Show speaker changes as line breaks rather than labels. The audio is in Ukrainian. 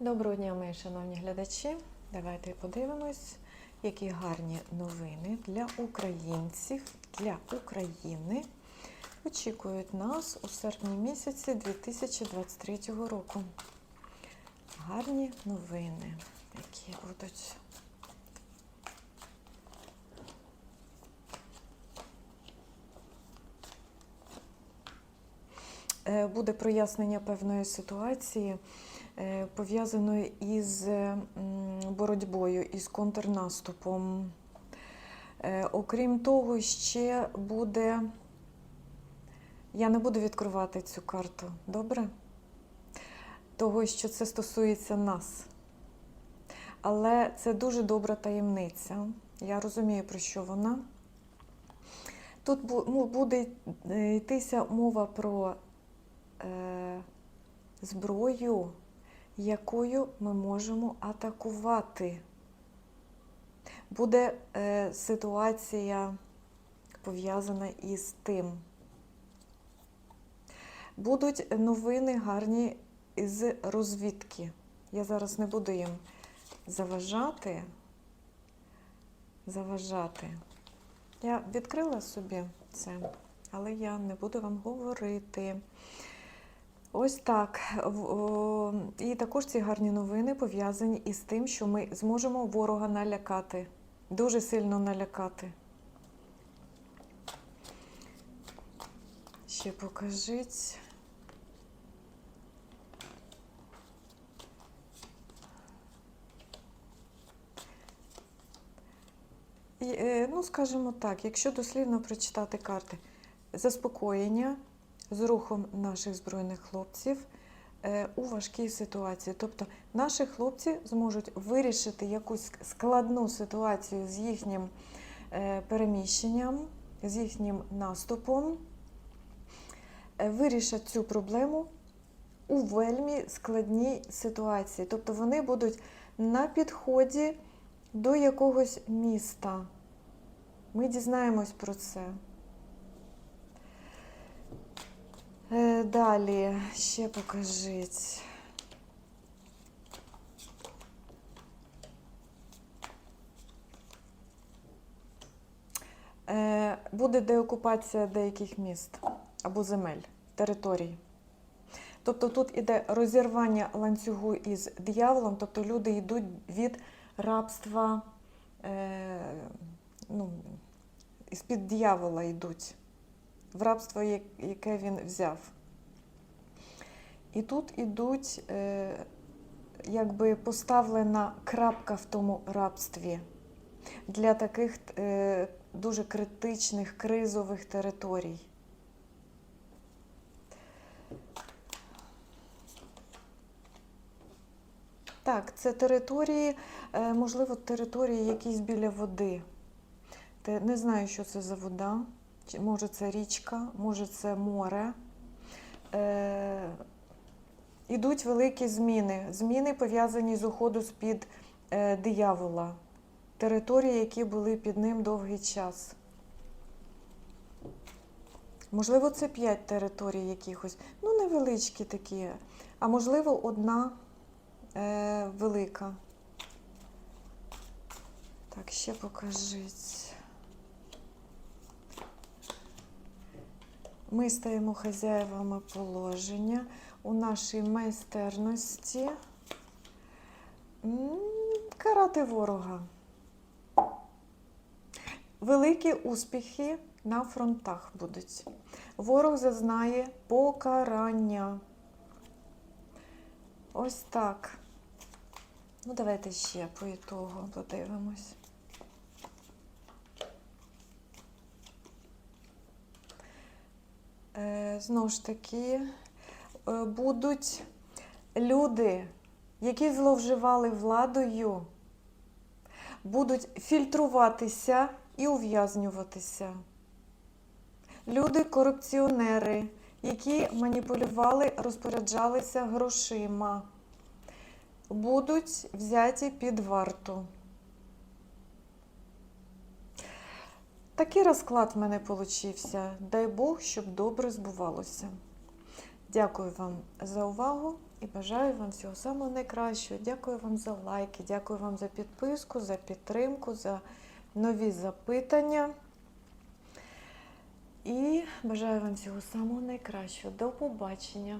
Доброго дня, мої шановні глядачі. Давайте подивимось, які гарні новини для українців, для України очікують нас у серпні місяці 2023 року. Гарні новини, які будуть. Е, Буде прояснення певної ситуації, е, пов'язаної із боротьбою, із контрнаступом. Е, Окрім того, ще буде. Я не буду відкривати цю карту, добре? Того, що це стосується нас. Але це дуже добра таємниця. Я розумію, про що вона. Тут ну, буде е, йтися мова про зброю, якою ми можемо атакувати. Буде е, ситуація пов'язана із тим. Будуть новини гарні з розвідки. Я зараз не буду їм заважати. Заважати. Я відкрила собі це, але я не буду вам говорити. Ось так. І також ці гарні новини пов'язані із тим, що ми зможемо ворога налякати. Дуже сильно налякати. Ще покажіть. Е, ну, скажімо так, якщо дослівно прочитати карти, заспокоєння з рухом наших збройних хлопців е, у важкій ситуації. Тобто наші хлопці зможуть вирішити якусь складну ситуацію з їхнім е, переміщенням, з їхнім наступом, е, вирішать цю проблему у вельми складній ситуації. Тобто вони будуть на підході до якогось міста. Ми дізнаємось про це. Е, Далі ще покажіть. Е, Буде деокупація деяких міст або земель, територій. Тобто тут іде розірвання ланцюгу із дияволом, тобто люди йдуть від рабства, е, ну, з-під диявола йдуть, в рабство, яке він взяв. І тут ідуть, е, якби поставлена крапка в тому рабстві для таких е, дуже критичних, кризових територій. Так, це території, е, можливо, території якісь біля води. Не знаю, що це за вода. Може, це річка, може, це море. Е, Ідуть великі зміни. Зміни пов'язані з уходу з-під е, диявола. Території, які були під ним довгий час. Можливо, це п'ять територій якихось. Ну, невеличкі такі. А можливо, одна е, велика. Так, ще покажіть. Ми стаємо хазяєвами положення у нашій майстерності. Карати ворога. Великі успіхи на фронтах будуть. Ворог зазнає покарання. Ось так. Ну, давайте ще по ітогу подивимось. Е, Знову ж таки, е, будуть люди, які зловживали владою, будуть фільтруватися і ув'язнюватися. Люди корупціонери, які маніпулювали, розпоряджалися грошима, будуть взяті під варту. Такий розклад в мене получився. Дай Бог, щоб добре збувалося. Дякую вам за увагу. і бажаю вам всього самого найкращого. Дякую вам за лайки, дякую вам за підписку, за підтримку, за нові запитання. І бажаю вам всього самого найкращого. До побачення!